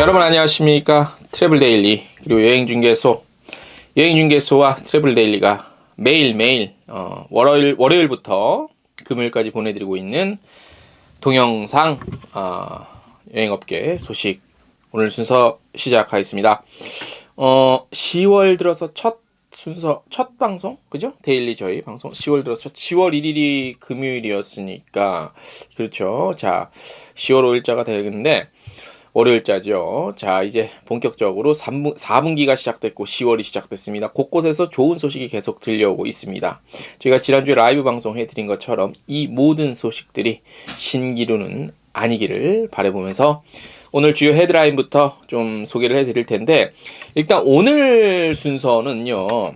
여러분 안녕하십니까 트래블 데일리 그리고 여행 중개소 여행 중개소와 트래블 데일리가 매일 매일 어, 월요일 월요일부터 금요일까지 보내드리고 있는 동영상 어, 여행업계 소식 오늘 순서 시작하겠습니다. 어, 10월 들어서 첫 순서 첫 방송 그죠? 데일리 저희 방송 10월 들어서 첫 10월 1일이 금요일이었으니까 그렇죠. 자 10월 5일자가 되겠는데 월요일자죠. 자, 이제 본격적으로 3분, 4분기가 시작됐고 10월이 시작됐습니다. 곳곳에서 좋은 소식이 계속 들려오고 있습니다. 제가 지난주에 라이브 방송 해드린 것처럼 이 모든 소식들이 신기루는 아니기를 바라보면서 오늘 주요 헤드라인부터 좀 소개를 해드릴 텐데 일단 오늘 순서는요.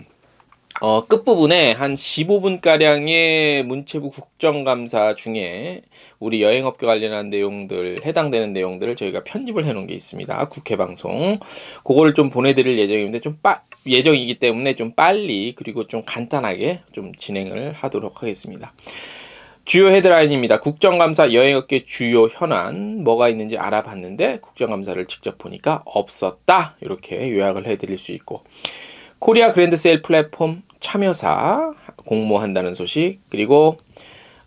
어, 끝부분에 한 15분가량의 문체부 국정감사 중에 우리 여행업계 관련한 내용들, 해당되는 내용들을 저희가 편집을 해놓은 게 있습니다. 국회 방송. 그거를 좀 보내드릴 예정인데, 좀 빠, 예정이기 때문에 좀 빨리, 그리고 좀 간단하게 좀 진행을 하도록 하겠습니다. 주요 헤드라인입니다. 국정감사 여행업계 주요 현안 뭐가 있는지 알아봤는데 국정감사를 직접 보니까 없었다 이렇게 요약을 해드릴 수 있고 코리아 그랜드 세일 플랫폼 참여사 공모한다는 소식 그리고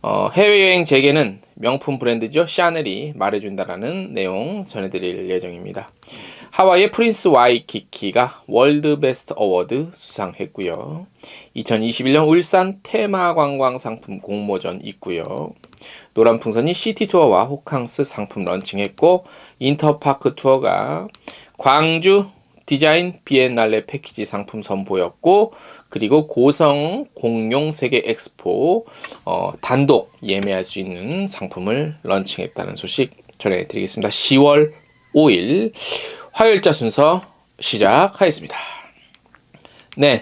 어, 해외여행 재개는 명품 브랜드죠 샤넬이 말해준다라는 내용 전해드릴 예정입니다. 하와이의 프린스 와이키키가 월드 베스트 어워드 수상했고요. 2021년 울산 테마 관광 상품 공모전 있고요. 노란 풍선이 시티 투어와 호캉스 상품 런칭했고 인터파크 투어가 광주 디자인 비엔날레 패키지 상품 선보였고 그리고 고성 공룡 세계 엑스포 어, 단독 예매할 수 있는 상품을 런칭했다는 소식 전해드리겠습니다. 10월 5일 화요일자 순서 시작하겠습니다. 네.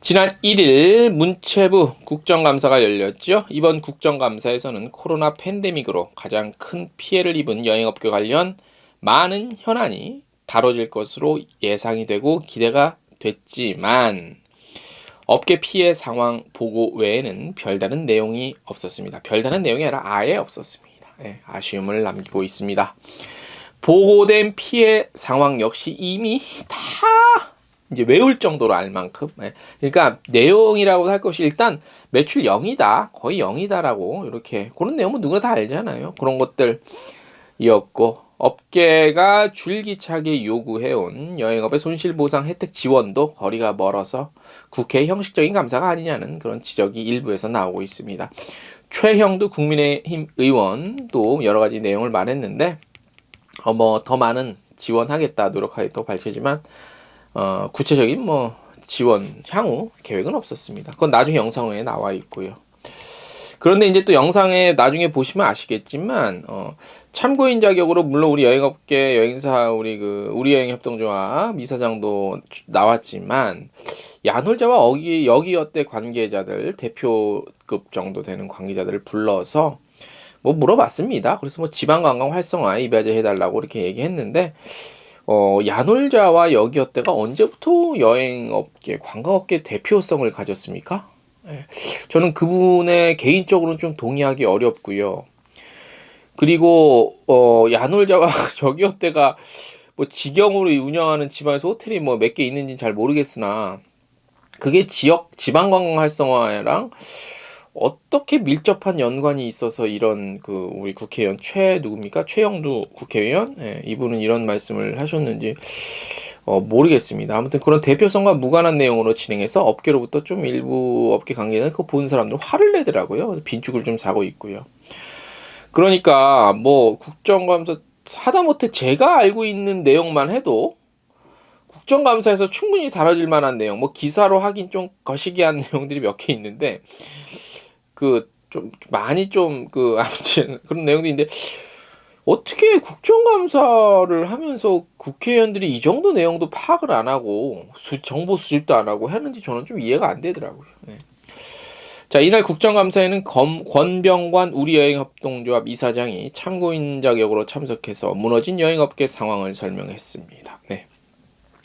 지난 1일 문체부 국정감사가 열렸죠. 이번 국정감사에서는 코로나 팬데믹으로 가장 큰 피해를 입은 여행업계 관련 많은 현안이 다뤄질 것으로 예상이 되고 기대가 됐지만 업계 피해 상황 보고 외에는 별다른 내용이 없었습니다. 별다른 내용이 아니라 아예 없었습니다. 네, 아쉬움을 남기고 있습니다. 보고된 피해 상황 역시 이미 다 이제 외울 정도로 알 만큼. 네. 그러니까 내용이라고 할 것이 일단 매출 0이다. 거의 0이다라고 이렇게 그런 내용은 누구나 다 알잖아요. 그런 것들이었고 업계가 줄기차게 요구해온 여행업의 손실보상 혜택 지원도 거리가 멀어서 국회 형식적인 감사가 아니냐는 그런 지적이 일부에서 나오고 있습니다. 최형두 국민의힘 의원도 여러 가지 내용을 말했는데 어, 뭐 더 많은 지원하겠다 노력하겠다고 밝히지만 어, 구체적인 뭐 지원 향후 계획은 없었습니다. 그건 나중에 영상에 나와 있고요. 그런데 이제 또 영상에 나중에 보시면 아시겠지만 어, 참고인 자격으로 물론 우리 여행업계 여행사 우리 그 우리 여행 협동조합 이사장도 나왔지만 야놀자와 어기 여기어때 관계자들 대표급 정도 되는 관계자들을 불러서 뭐 물어봤습니다. 그래서 뭐 지방 관광 활성화 이바지 해달라고 이렇게 얘기했는데 어, 야놀자와 여기어때가 언제부터 여행업계 관광업계 대표성을 가졌습니까? 예. 저는 그분의 개인적으로는 좀 동의하기 어렵고요. 그리고 어 야놀자와 저기어때가 뭐 직영으로 운영하는 지방에서 호텔이 뭐 몇 개 있는지는 잘 모르겠으나 그게 지역 지방 관광 활성화랑 어떻게 밀접한 연관이 있어서 이런 그 우리 국회의원 최 누굽니까 최영두 국회의원 예, 이분은 이런 말씀을 하셨는지 어, 모르겠습니다. 아무튼 그런 대표성과 무관한 내용으로 진행해서 업계로부터 좀 일부 업계 관계자는 보는 사람들 화를 내더라고요. 그래서 빈축을 좀 사고 있고요. 그러니까 뭐 국정감사 하다못해 제가 알고 있는 내용만 해도 국정감사에서 충분히 다뤄질 만한 내용, 뭐 기사로 하긴 좀 거시기한 내용들이 몇 개 있는데 그 좀 많이 좀 그 아무튼 그런 내용도 있는데 어떻게 국정감사를 하면서 국회의원들이 이 정도 내용도 파악을 안 하고 수, 정보 수집도 안 하고 했는지 저는 좀 이해가 안 되더라고요. 네. 자, 이날 국정감사에는 검, 권병관 우리여행협동조합 이사장이 참고인 자격으로 참석해서 무너진 여행업계 상황을 설명했습니다. 네.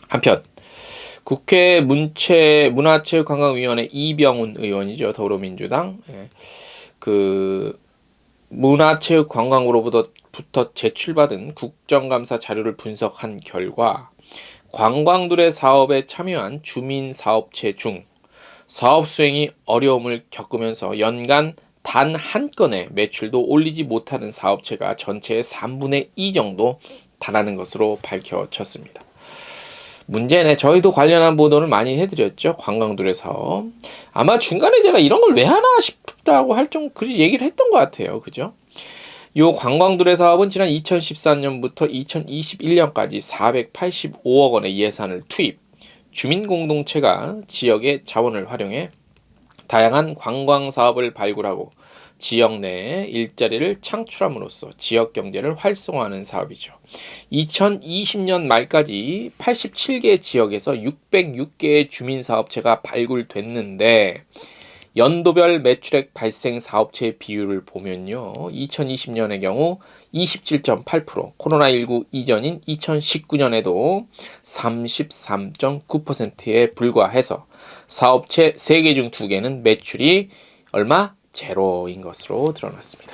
한편 국회 문체 문화체육관광위원회 이병훈 의원이죠 더불어민주당 네. 그 문화체육관광부로부터 제출받은 국정감사 자료를 분석한 결과 관광둘의 사업에 참여한 주민 사업체 중 사업 수행이 어려움을 겪으면서 연간 단 한 건의 매출도 올리지 못하는 사업체가 전체의 3분의 2 정도 달하는 것으로 밝혀졌습니다. 문제네. 저희도 관련한 보도를 많이 해드렸죠. 관광둘의 사업. 아마 중간에 제가 이런 걸 왜 하나 싶다고 할 정도 그 얘기를 했던 것 같아요. 그죠? 요 관광둘의 사업은 지난 2014년부터 2021년까지 485억 원의 예산을 투입, 주민 공동체가 지역의 자원을 활용해 다양한 관광 사업을 발굴하고 지역 내에 일자리를 창출함으로써 지역 경제를 활성화하는 사업이죠. 2020년 말까지 87개 지역에서 606개의 주민 사업체가 발굴됐는데 연도별 매출액 발생 사업체의 비율을 보면요. 2020년의 경우 27.8%, 코로나19 이전인 2019년에도 33.9%에 불과해서 사업체 3개 중 2개는 매출이 얼마? 제로인 것으로 드러났습니다.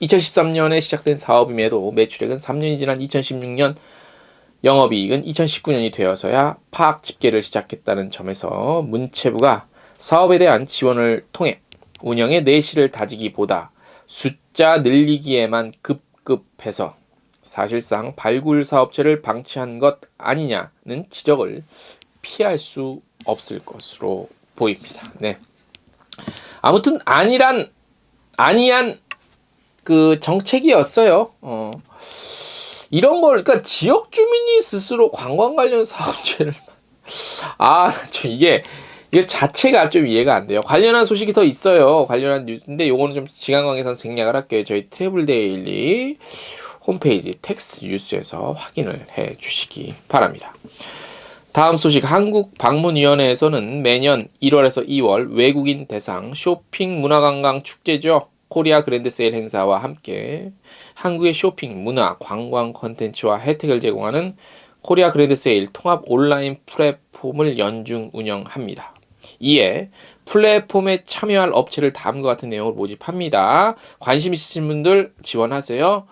2013년에 시작된 사업임에도 매출액은 3년이 지난 2016년 영업이익은 2019년이 되어서야 파악 집계를 시작했다는 점에서 문체부가 사업에 대한 지원을 통해 운영의 내실을 다지기보다 숫자 늘리기에만 급 급해서 사실상 발굴 사업체를 방치한 것 아니냐는 지적을 피할 수 없을 것으로 보입니다. 네. 아무튼 아니란 아니한 그 정책이었어요. 어. 이런 걸 그러니까 지역 주민이 스스로 관광 관련 사업체를 아, 저 이게 이게 자체가 좀 이해가 안 돼요. 관련한 소식이 더 있어요. 관련한 뉴스인데 요거는 좀 시간 관계상 생략을 할게요. 저희 트래블 데일리 홈페이지 텍스 뉴스에서 확인을 해 주시기 바랍니다. 다음 소식 한국방문위원회에서는 매년 1월에서 2월 외국인 대상 쇼핑 문화관광 축제죠. 코리아 그랜드 세일 행사와 함께 한국의 쇼핑, 문화, 관광 콘텐츠와 혜택을 제공하는 코리아 그랜드 세일 통합 온라인 플랫폼을 연중 운영합니다. 이에 플랫폼에 참여할 업체를 다음과 같은 내용을 모집합니다. 관심 있으신 분들 지원하세요.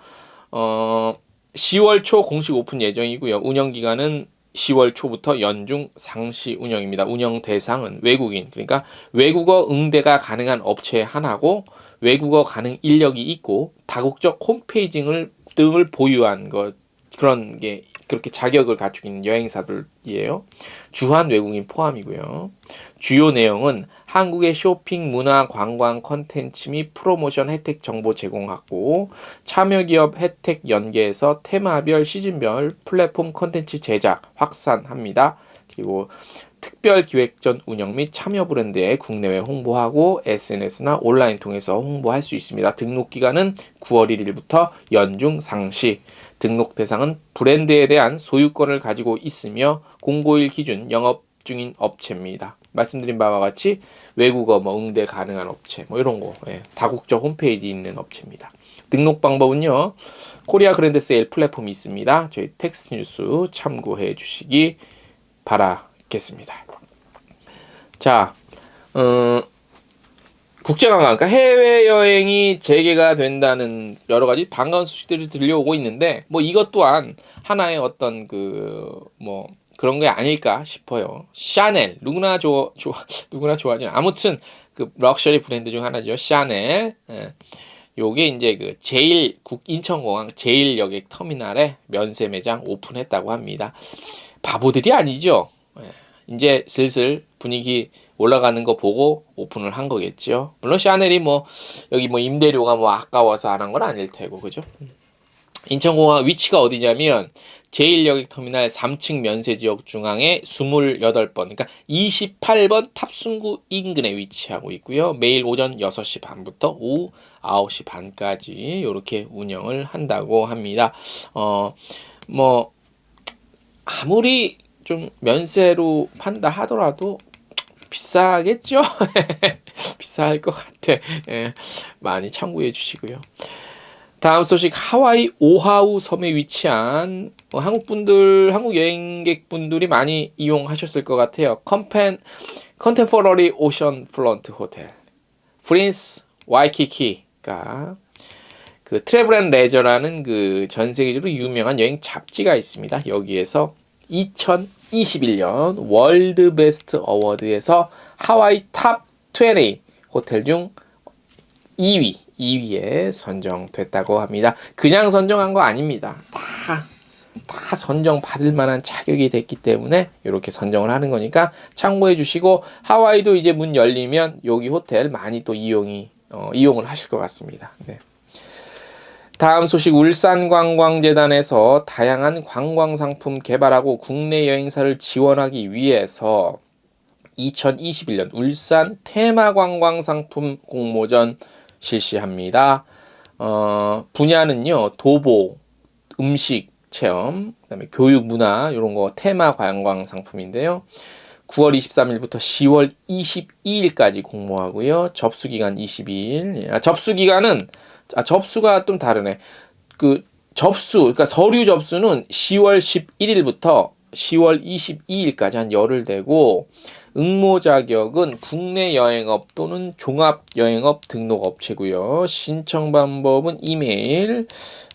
어, 10월 초 공식 오픈 예정이고요. 운영 기간은 10월 초부터 연중 상시 운영입니다. 운영 대상은 외국인, 그러니까 외국어 응대가 가능한 업체 하나고 외국어 가능 인력이 있고 다국적 홈페이징을 등을 보유한 것 그런 게 그렇게 자격을 갖추고 있는 여행사들이에요. 주한 외국인 포함이고요. 주요 내용은 한국의 쇼핑, 문화, 관광, 컨텐츠 및 프로모션 혜택 정보 제공하고 참여 기업 혜택 연계해서 테마별, 시즌별 플랫폼 컨텐츠 제작, 확산합니다. 그리고 특별 기획전 운영 및 참여 브랜드에 국내외 홍보하고 SNS나 온라인 통해서 홍보할 수 있습니다. 등록 기간은 9월 1일부터 연중 상시. 등록 대상은 브랜드에 대한 소유권을 가지고 있으며 공고일 기준 영업 중인 업체입니다. 말씀드린 바와 같이 외국어 뭐 응대 가능한 업체 뭐 이런 거 예, 다국적 홈페이지 있는 업체입니다. 등록 방법은요. 코리아 그랜드 세일 플랫폼이 있습니다. 저희 텍스트 뉴스 참고해 주시기 바라겠습니다. 자, 어, 국제관광, 그러니까 해외여행이 재개가 된다는 여러 가지 반가운 소식들이 들려오고 있는데, 뭐 이것 또한 하나의 어떤 그, 뭐, 그런 게 아닐까 싶어요. 샤넬, 누구나 좋아, 좋아, 누구나 좋아하지. 아무튼 그 럭셔리 브랜드 중 하나죠. 샤넬. 예. 요게 이제 그 제일 국 인천공항 제일 여객 터미널에 면세 매장 오픈했다고 합니다. 바보들이 아니죠. 예. 이제 슬슬 분위기 올라가는 거 보고 오픈을 한 거겠죠. 물론 샤넬이 뭐 여기 뭐 임대료가 뭐 아까워서 안 한 건 아닐 테고 그죠? 인천공항 위치가 어디냐면 제1여객터미널 3층 면세지역 중앙에 28번, 그러니까 28번 탑승구 인근에 위치하고 있고요. 매일 오전 6시 반부터 오후 9시 반까지 이렇게 운영을 한다고 합니다. 어, 뭐 아무리 좀 면세로 판다 하더라도 비싸겠죠? 비쌀 것 같아. 예, 많이 참고해 주시고요. 다음 소식 하와이 오하우 섬에 위치한 어, 한국 분들 한국 여행객 분들이 많이 이용하셨을 것 같아요. 컨펜 컨템포러리 오션 플런트 호텔 프린스 와이키키가 그 트래블 앤 레저라는 그 전 세계적으로 유명한 여행 잡지가 있습니다. 여기에서 2021년 월드 베스트 어워드에서 하와이 탑 20 호텔 중 2위, 2위에 선정됐다고 합니다. 그냥 선정한 거 아닙니다. 다, 다 선정 받을 만한 자격이 됐기 때문에 이렇게 선정을 하는 거니까 참고해 주시고 하와이도 이제 문 열리면 여기 호텔 많이 또 이용이 어, 이용을 하실 것 같습니다. 네. 다음 소식 울산관광재단에서 다양한 관광 상품 개발하고 국내 여행사를 지원하기 위해서 2021년 울산 테마 관광 상품 공모전 실시합니다. 어, 분야는요 도보, 음식 체험, 그다음에 교육 문화 이런 거 테마 관광 상품인데요. 9월 23일부터 10월 22일까지 공모하고요. 접수 기간 22일. 아, 접수 기간은 아, 접수가 좀 다르네. 그 접수, 그러니까 서류 접수는 10월 11일부터 10월 22일까지 한 열흘 되고 응모 자격은 국내 여행업 또는 종합 여행업 등록 업체고요. 신청 방법은 이메일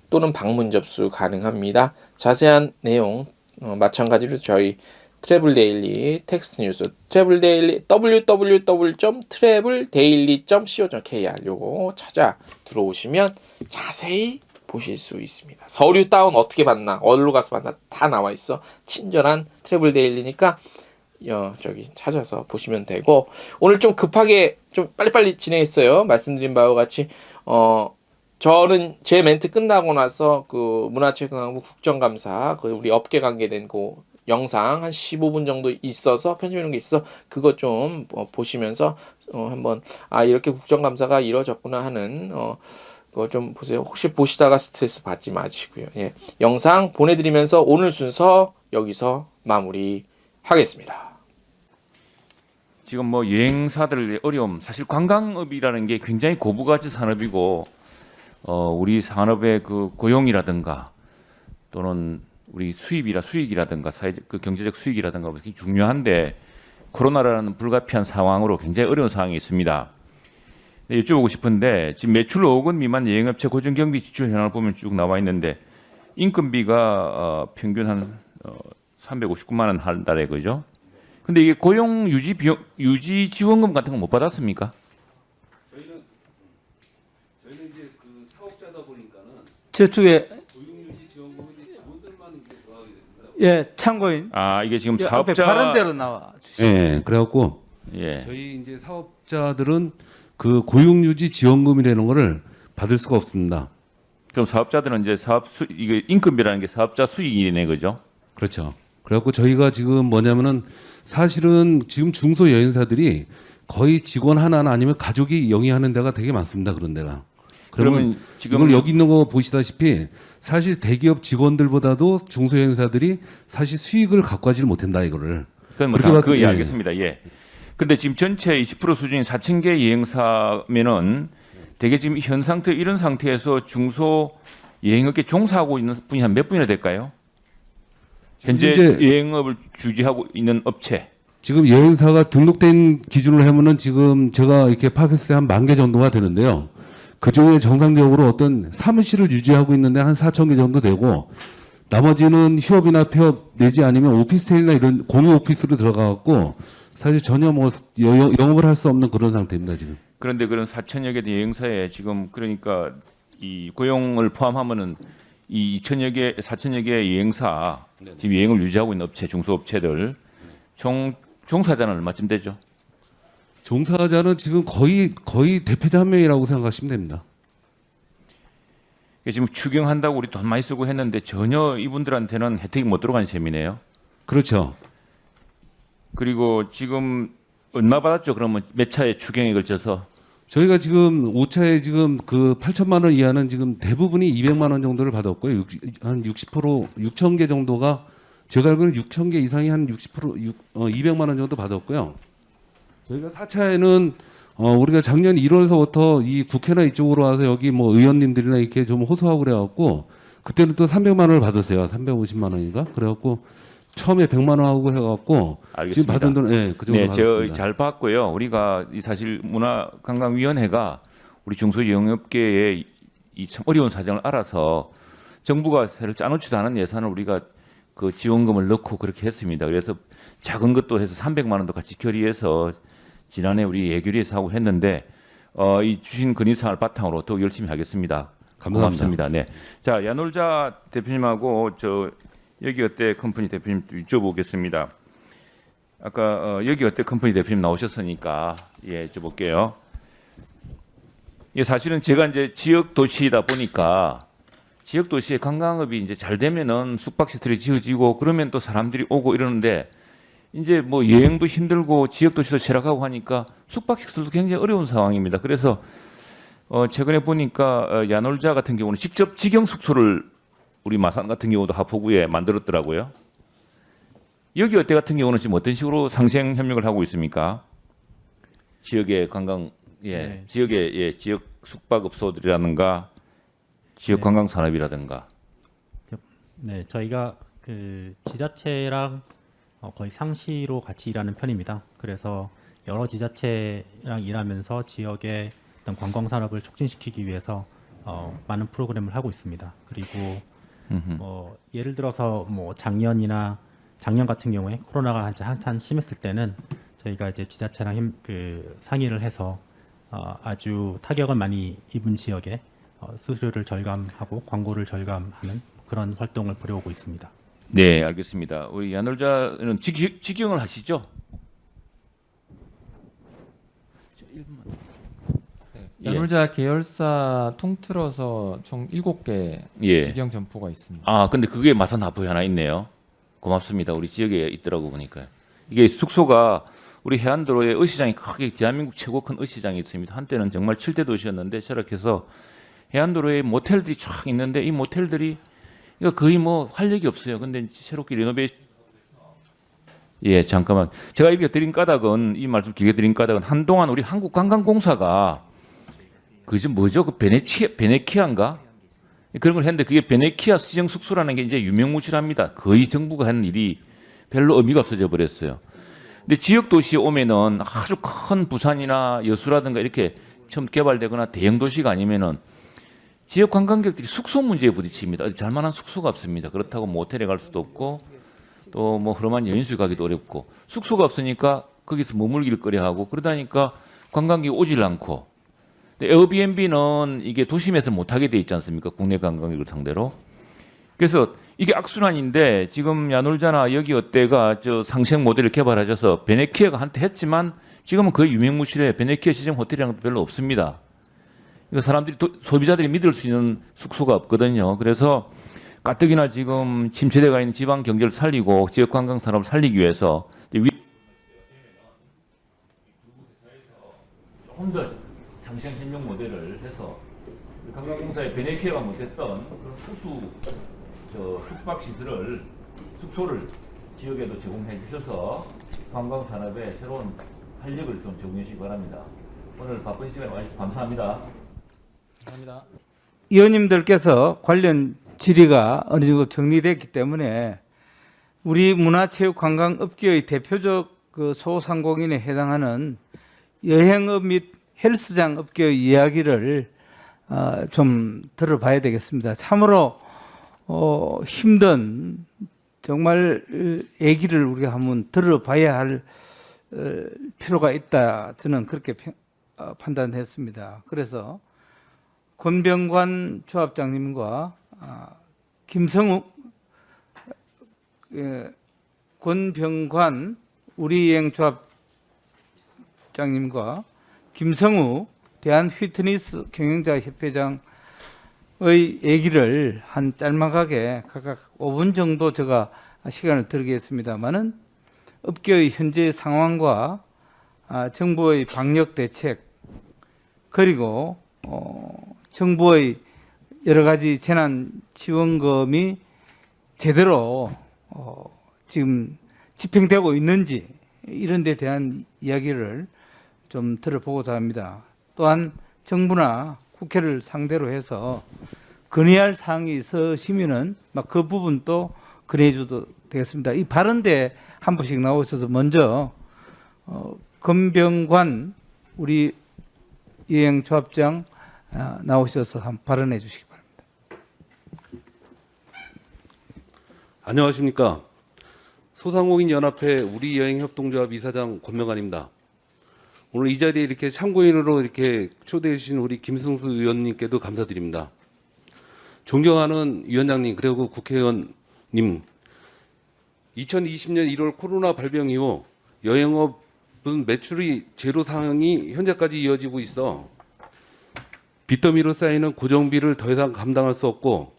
또는 방문 접수 가능합니다. 자세한 내용 어, 마찬가지로 저희 트래블 데일리 텍스트 뉴스 트래블 데일리 www.traveldaily.co.kr 요거 찾아 들어오시면 자세히 보실 수 있습니다. 서류 다운 어떻게 받나, 어디로 가서 받나 다 나와 있어. 친절한 트래블 데일리니까 어, 저기 찾아서 보시면 되고 오늘 좀 급하게 좀 빨리빨리 진행했어요. 말씀드린 바와 같이 어 저는 제 멘트 끝나고 나서 그 문화체육관광부 국정감사 그 우리 업계 관계된 그 영상 한 15분 정도 있어서 편집이런 게 있어 그거 좀 어, 보시면서 어, 한번 아 이렇게 국정감사가 이루어졌구나 하는 어 그거 좀 보세요. 혹시 보시다가 스트레스 받지 마시고요. 예. 영상 보내드리면서 오늘 순서 여기서 마무리하겠습니다. 지금 뭐 여행사들의 어려움, 사실 관광업이라는 게 굉장히 고부가치 산업이고 어, 우리 산업의 그 고용이라든가 또는 우리 수입이라 수익이라든가 사회 그 경제적 수익이라든가 굉장히 중요한데 코로나라는 불가피한 상황으로 굉장히 어려운 상황이 있습니다. 네, 여쭤보고 싶은데 지금 매출 5억 원 미만 여행업체 고정 경비 지출 현황을 보면 쭉 나와 있는데 인건비가 어, 평균 한 어, 359만 원 한 달에 그죠? 근데 이게 고용 유지 비용 유지 지원금 같은 거 못 받았습니까? 저희는 이제 그 사업자다 보니까는 저쪽에 예 참고인 아 이게 지금 예, 앞에 사업자 바른 대로 나와. 예, 그래갖고 예. 저희 이제 사업자들은 그 고용유지 지원금이라는 거를 받을 수가 없습니다. 그럼 사업자들은 이제 사업 수 이게 인건비라는 게 사업자 수익이네 그죠? 그렇죠. 그래갖고 저희가 지금 뭐냐면은 사실은 지금 중소 여행사들이 거의 직원 하나나 아니면 가족이 영위하는 데가 되게 많습니다. 그런 데가. 그러면 그러면 지금 이걸 여기 있는 거 보시다시피 사실 대기업 직원들보다도 중소 여행사들이 사실 수익을 갖고 가지를 못한다 이거를. 그건 뭐 그렇게 그거 예, 예. 알겠습니다. 예. 근데 지금 전체 20% 수준인 4천 개 여행사면은 대개 지금 현 상태 이런 상태에서 중소 여행업계 종사하고 있는 분이 한 몇 분이나 될까요? 현재 여행업을 주지하고 있는 업체. 지금 여행사가 등록된 기준으로 하면은 지금 제가 이렇게 파악했을 때 한 만 개 정도가 되는데요. 그 중에 정상적으로 어떤 사무실을 유지하고 있는데 한 4천 개 정도 되고 나머지는 휴업이나 폐업 내지 아니면 오피스텔이나 이런 공유 오피스로 들어가갖고 사실 전혀 뭐 여- 영업을 할 수 없는 그런 상태입니다 지금. 그런데 그런 4천여 개 여행사에 지금 그러니까 이 고용을 포함하면은 이 2천여 개, 4천여 개 여행사 지금 여행을 유지하고 있는 업체, 중소업체들 총 종사자는 얼마쯤 되죠? 종사자는 지금 거의 거의 대표자 한 명이라고 생각하시면 됩니다. 지금 추경한다고 우리 돈 많이 쓰고 했는데 전혀 이분들한테는 혜택이 못 들어간 셈이네요. 그렇죠. 그리고 지금 얼마 받았죠? 그러면 몇 차에 추경에 걸쳐서 저희가 지금 5차에 지금 그 8천만 원 이하는 지금 대부분이 200만 원 정도를 받았고요. 육- 한60% 6천 개 정도가 제가 알기로는 6천 개 이상이 한 60% 육- 어, 200만 원 정도 받았고요. 저희가 4차에는 어, 우리가 작년 1월서부터 이 국회나 이쪽으로 와서 여기 뭐 의원님들이나 이렇게 좀 호소하고 그래갖고 그때는 또 300만 원을 받았어요. 350만 원인가? 그래갖고 처음에 100만 원 하고 해갖고 지금 알겠습니다. 받은 돈, 예, 그 정도 네. 저잘 봤고요. 우리가 이 사실 문화관광위원회가 우리 중소영업계의 이 참 어려운 사정을 알아서 정부가 새로 짜놓지도 않은 예산을 우리가 그 지원금을 넣고 그렇게 했습니다. 그래서 작은 것도 해서 300만 원도 같이 결의해서 지난해 우리 예결위에서 하고 했는데 어, 이 주신 건의사항을 바탕으로 더 열심히 하겠습니다. 감사합니다. 고맙습니다. 네. 자, 야놀자 대표님하고 저 여기 어때 컴퍼니 대표님 여쭤보겠습니다. 아까 어, 여기 어때 컴퍼니 대표님 나오셨으니까 예, 여쭤볼게요. 예, 사실은 제가 이제 지역 도시다 보니까 지역 도시의 관광업이 이제 잘 되면은 숙박 시설이 지어지고 그러면 또 사람들이 오고 이러는데 이제 뭐 여행도 힘들고 지역 도시도 쇠락하고 하니까 숙박시설도 굉장히 어려운 상황입니다. 그래서 어 최근에 보니까 어, 야놀자 같은 경우는 직접 직영 숙소를 우리 마산 같은 경우도 하포구에 만들었더라고요. 여기 어때 같은 경우는 지금 어떤 식으로 상생 협력을 하고 있습니까? 지역의 관광 예 네. 지역의 예 지역 숙박업소들이라든가 지역 네. 관광 산업이라든가 네, 저희가 그 지자체랑 어, 거의 상시로 같이 일하는 편입니다. 그래서 여러 지자체랑 일하면서 지역의 어떤 관광 산업을 촉진시키기 위해서 어, 많은 프로그램을 하고 있습니다. 그리고 뭐 예를 들어서 뭐 작년이나 작년 같은 경우에 코로나가 한참, 한참 심했을 때는 저희가 이제 지자체랑 힘, 그 상의를 해서 어, 아주 타격을 많이 입은 지역에 어, 수수료를 절감하고 광고를 절감하는 그런 활동을 벌여오고 있습니다. 네 알겠습니다. 우리 야놀자는 직, 직영을 하시죠? 예. 야놀자 계열사 통틀어서 총 7개 예. 직영 점포가 있습니다. 아, 근데 그게 마산 하포에 하나 있네요. 고맙습니다. 우리 지역에 있더라고 보니까. 이게 숙소가 우리 해안도로에 의시장이 크게 대한민국 최고 큰 의시장이 있습니다. 한때는 정말 7대 도시였는데 쇠락해서 해안도로에 모텔들이 쫙 있는데 이 모텔들이 이거 거의 뭐 활력이 없어요. 근데 새롭게 리노베이션 예, 잠깐만. 제가 이게 드린 까닭은 이 말씀 길게 드린 까닭은 한동안 우리 한국관광공사가 그저 뭐죠? 그 베네치아 베네키아인가? 그런 걸 했는데 그게 베네키아 시정 숙소라는 게 이제 유명무실합니다. 거의 정부가 한 일이 별로 의미가 없어져 버렸어요. 근데 지역 도시에 오면은 아주 큰 부산이나 여수라든가 이렇게 처음 개발되거나 대형 도시가 아니면은 지역 관광객들이 숙소 문제에 부딪힙니다. 어디 잘만한 숙소가 없습니다. 그렇다고 모텔에 갈 수도 없고 또 뭐 흐름한 여인수에 가기도 어렵고 숙소가 없으니까 거기서 머물기를 꺼려하고 그러다니까 관광객이 오질 않고 에어비앤비는 이게 도심에서 못하게 돼 있지 않습니까? 국내 관광객을 상대로. 그래서 이게 악순환인데 지금 야놀자나 여기 어때가 저 상생 모델을 개발하셔서 베네키아가 한때 했지만 지금은 거의 유명무실해 베네키아 호텔이라는 것도 별로 없습니다. 이거 사람들이 도- 소비자들이 믿을 수 있는 숙소가 없거든요. 그래서 가뜩이나 지금 침체돼가 있는 지방 경제를 살리고 지역 관광 산업을 살리기 위해서 위... 조금 더 상생 협력 모델을 해서 관광공사의 베네키아가 못했던 그런 특수 저 숙박 시설을 숙소를 지역에도 제공해 주셔서 관광 산업에 새로운 활력을 좀 제공해 주시기 바랍니다. 오늘 바쁜 시간에 와주셔서 감사합니다. 감사합니다. 의원님들께서 관련 질의가 어느 정도 정리됐기 때문에 우리 문화체육관광업계의 대표적 그 소상공인에 해당하는 여행업 및 헬스장 업계의 이야기를 어, 좀 들어봐야 되겠습니다. 참으로 어, 힘든 정말 어, 얘기를 우리가 한번 들어봐야 할 어, 필요가 있다. 저는 그렇게 평- 어, 판단했습니다. 그래서 권병관 조합장님과 아, 김성욱 예, 권병관 우리여행 조합장님과 김성우 대한 피트니스 경영자 협회장의 얘기를 한 짤막하게 각각 5분 정도 제가 시간을 드리겠습니다만은 업계의 현재 상황과 아, 정부의 방역 대책 그리고 어, 정부의 여러 가지 재난 지원금이 제대로 어, 지금 집행되고 있는지 이런 데 대한 이야기를 좀 들어보고자 합니다. 또한 정부나 국회를 상대로 해서 건의할 사항이 있으시면은 막 그 부분도 건의해 줘도 되겠습니다. 이 발언대 한 분씩 나오셔서 먼저 어, 검병관 우리 여행 조합장 아, 나오셔서 한번 발언해 주시기 바랍니다. 안녕하십니까. 소상공인 연합회 우리 여행 협동조합 이사장 권명환입니다. 오늘 이 자리에 이렇게 참고인으로 이렇게 초대해 주신 우리 김승수 의원님께도 감사드립니다. 존경하는 위원장님 그리고 국회의원님 2020년 1월 코로나 발병 이후 여행업은 매출이 제로 상황이 현재까지 이어지고 있어 빚더미로 쌓이는 고정비를 더 이상 감당할 수 없고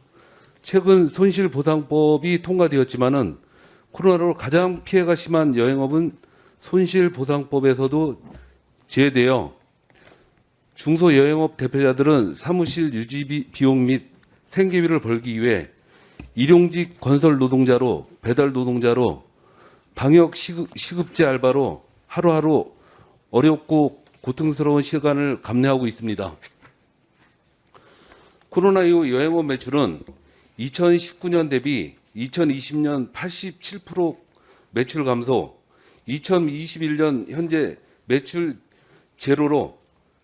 최근 손실보상법이 통과되었지만은 코로나로 가장 피해가 심한 여행업은 손실보상법에서도 제외되어 중소여행업 대표자들은 사무실 유지 비용 및 생계비를 벌기 위해 일용직 건설 노동자로 배달 노동자로 방역 시급, 시급제 알바로 하루하루 어렵고 고통스러운 시간을 감내하고 있습니다. 코로나 이후 여행업 매출은 2019년 대비 2020년 87% 매출 감소, 2021년 현재 매출 제로로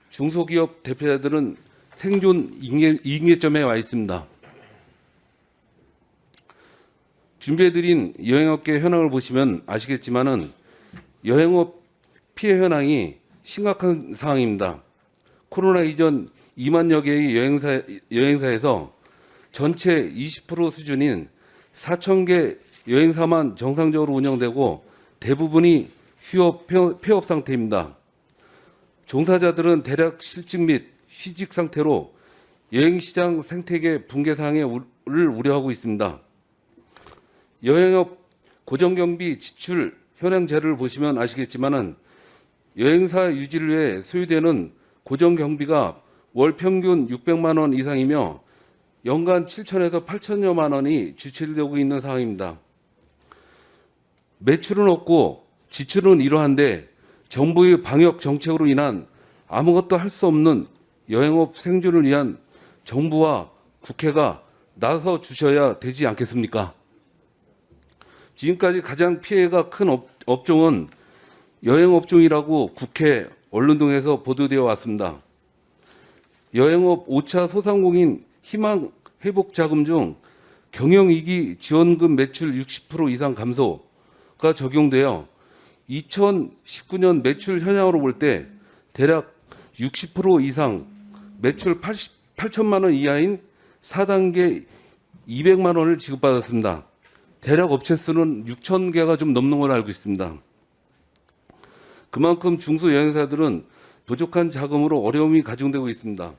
중소기업 대표자들은 생존 잉여, 잉여점에 와 있습니다. 준비해드린 여행업계 현황을 보시면 아시겠지만은 여행업 피해 현황이 심각한 상황입니다. 코로나 이전 2만여 개의 여행사, 여행사에서 전체 20% 수준인 4천 개 여행사만 정상적으로 운영되고 대부분이 휴업 폐업, 상태입니다. 종사자들은 대략 실직 및 휴직 상태로 여행시장 생태계 붕괴 상황을 우려하고 있습니다. 여행업 고정경비 지출 현황자를 보시면 아시겠지만은 여행사 유지를 위해 소요되는 고정경비가 월 평균 600만 원 이상이며 연간 7천에서 8천여만 원이 지출되고 있는 상황입니다. 매출은 없고 지출은 이러한데 정부의 방역 정책으로 인한 아무것도 할 수 없는 여행업 생존을 위한 정부와 국회가 나서 주셔야 되지 않겠습니까? 지금까지 가장 피해가 큰 업, 업종은 여행업종이라고 국회 언론 등에서 보도되어 왔습니다. 여행업 5차 소상공인 희망 회복 자금 중 경영이기 지원금 매출 60% 이상 감소가 적용되어 2019년 매출 현황으로 볼 때 대략 60% 이상 매출 80, 8천만 원 이하인 4단계 200만 원을 지급받았습니다. 대략 업체 수는 6천 개가 좀 넘는 걸로 알고 있습니다. 그만큼 중소 여행사들은 부족한 자금으로 어려움이 가중되고 있습니다.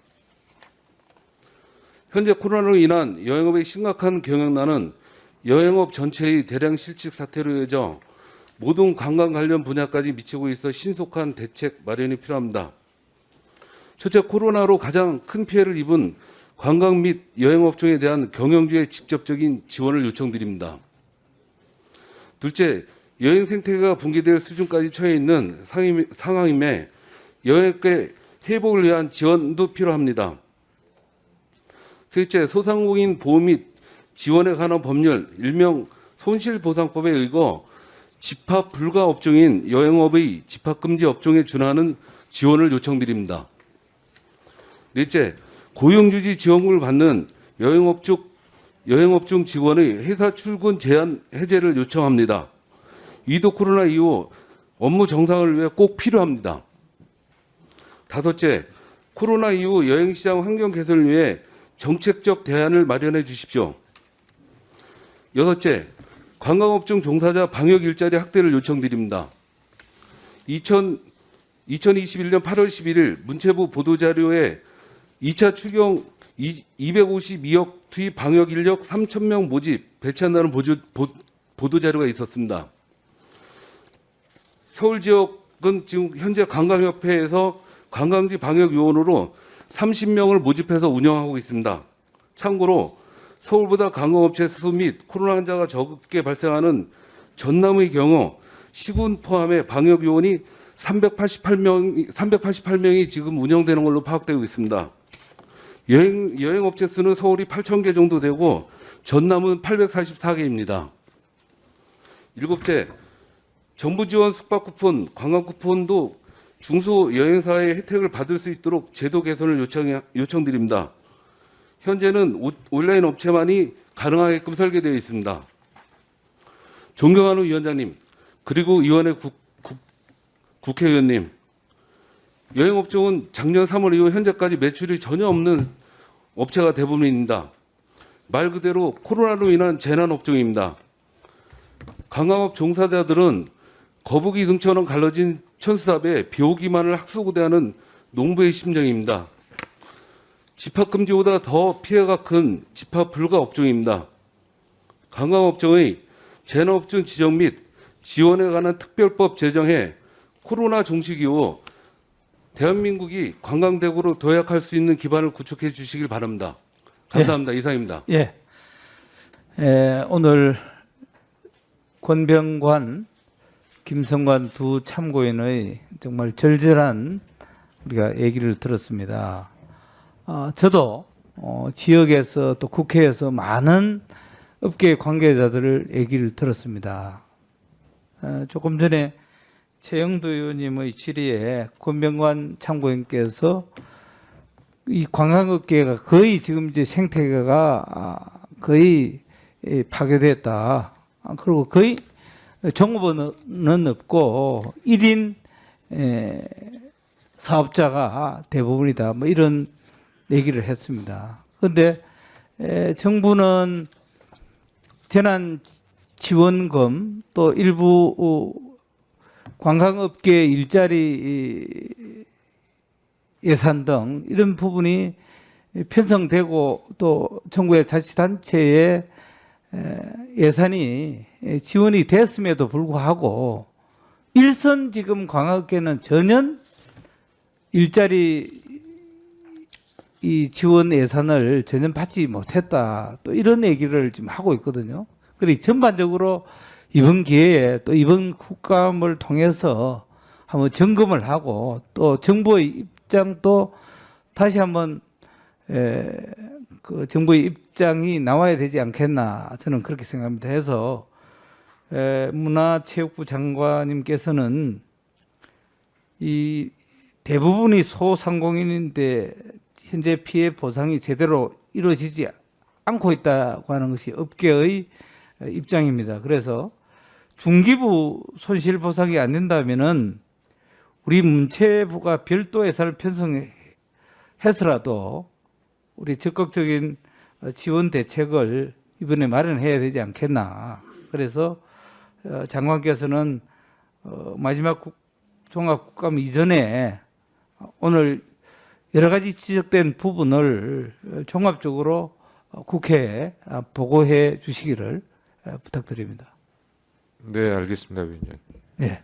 현재 코로나로 인한 여행업의 심각한 경영난은 여행업 전체의 대량 실직 사태로 이어져 모든 관광 관련 분야까지 미치고 있어 신속한 대책 마련이 필요합니다. 첫째, 코로나로 가장 큰 피해를 입은 관광 및 여행업종에 대한 경영주의 직접적인 지원을 요청드립니다. 둘째, 여행 생태계가 붕괴될 수준까지 처해 있는 상황임에 여행계 회복을 위한 지원도 필요합니다. 셋째, 소상공인 보호 및 지원에 관한 법률, 일명 손실보상법에 의거 집합 불가 업종인 여행업의 집합금지 업종에 준하는 지원을 요청드립니다. 넷째, 고용주지 지원금을 받는 여행업종, 여행업종 직원의 회사 출근 제한 해제를 요청합니다. 위도 코로나 이후 업무 정상을 위해 꼭 필요합니다. 다섯째, 코로나 이후 여행시장 환경 개선을 위해 정책적 대안을 마련해 주십시오. 여섯째, 관광업종 종사자 방역 일자리 확대를 요청드립니다. 2000, 2021년 8월 11일 문체부 보도자료에 2차 추경 252억 투입 방역 인력 3,000명 모집 배치한다는 보조, 보, 보도자료가 있었습니다. 서울 지역은 지금 현재 관광협회에서 관광지 방역 요원으로 30명을 모집해서 운영하고 있습니다. 참고로 서울보다 관광업체 수 및 코로나 환자가 적게 발생하는 전남의 경우 시군 포함해 방역 요원이 388명 388명이 지금 운영되는 걸로 파악되고 있습니다. 여행 여행업체 수는 서울이 8천 개 정도 되고 전남은 844개입니다. 일곱째, 정부 지원 숙박 쿠폰, 관광 쿠폰도 중소 여행사의 혜택을 받을 수 있도록 제도 개선을 요청, 요청드립니다. 현재는 오- 온라인 업체만이 가능하게끔 설계되어 있습니다. 존경하는 위원장님, 그리고 이원의 국, 국, 국회의원님, 여행업종은 작년 3월 이후 현재까지 매출이 전혀 없는 업체가 대부분입니다. 말 그대로 코로나로 인한 재난 업종입니다. 관광업 종사자들은 거북이 등처럼 갈라진 천수답에 비 오기만을 학수고대하는 농부의 심정입니다. 집합금지보다 더 피해가 큰 집합 불가 업종입니다. 관광업종의 재난업종 지정 및 지원에 관한 특별법 제정해 코로나 종식 이후 대한민국이 관광대국으로 도약할 수 있는 기반을 구축해 주시길 바랍니다. 감사합니다. 이상입니다. 예. 에, 오늘 권병관, 김성관 두 참고인의 정말 절절한 우리가 얘기를 들었습니다. 어, 저도 어, 지역에서 또 국회에서 많은 업계 관계자들을 얘기를 들었습니다. 어, 조금 전에 최영도 의원님의 질의에 권병관 참고인께서 이 관광업계가 거의 지금 이제 생태계가 아, 거의 예, 파괴됐다. 아, 그리고 거의 종업원은 없고 1인 에, 사업자가 대부분이다. 뭐 이런 얘기를 했습니다. 그런데 에, 정부는 재난 지원금 또 일부 어, 관광업계 일자리 이, 예산 등 이런 부분이 편성되고 또 정부의 자치단체의 에, 예산이 지원이 됐음에도 불구하고 일선 지금 광학계는 전혀 일자리 이 지원 예산을 전혀 받지 못했다. 또 이런 얘기를 지금 하고 있거든요. 그리고 전반적으로 이번 기회에 또 이번 국감을 통해서 한번 점검을 하고 또 정부의 입장도 다시 한번 에, 그 정부의 입장이 나와야 되지 않겠나 저는 그렇게 생각합니다. 해서 에, 문화체육부 장관님께서는 이 대부분이 소상공인인데 현재 피해 보상이 제대로 이루어지지 않고 있다고 하는 것이 업계의 입장입니다. 그래서 중기부 손실 보상이 안 된다면은 우리 문체부가 별도 예산을 편성해서라도 우리 적극적인 어, 지원 대책을 이번에 마련해야 되지 않겠나. 그래서 어, 장관께서는 어, 마지막 국- 종합국감 이전에 오늘 여러 가지 지적된 부분을 어, 종합적으로 어, 국회에 아, 보고해 주시기를 어, 부탁드립니다. 네, 알겠습니다, 위원장님. 예.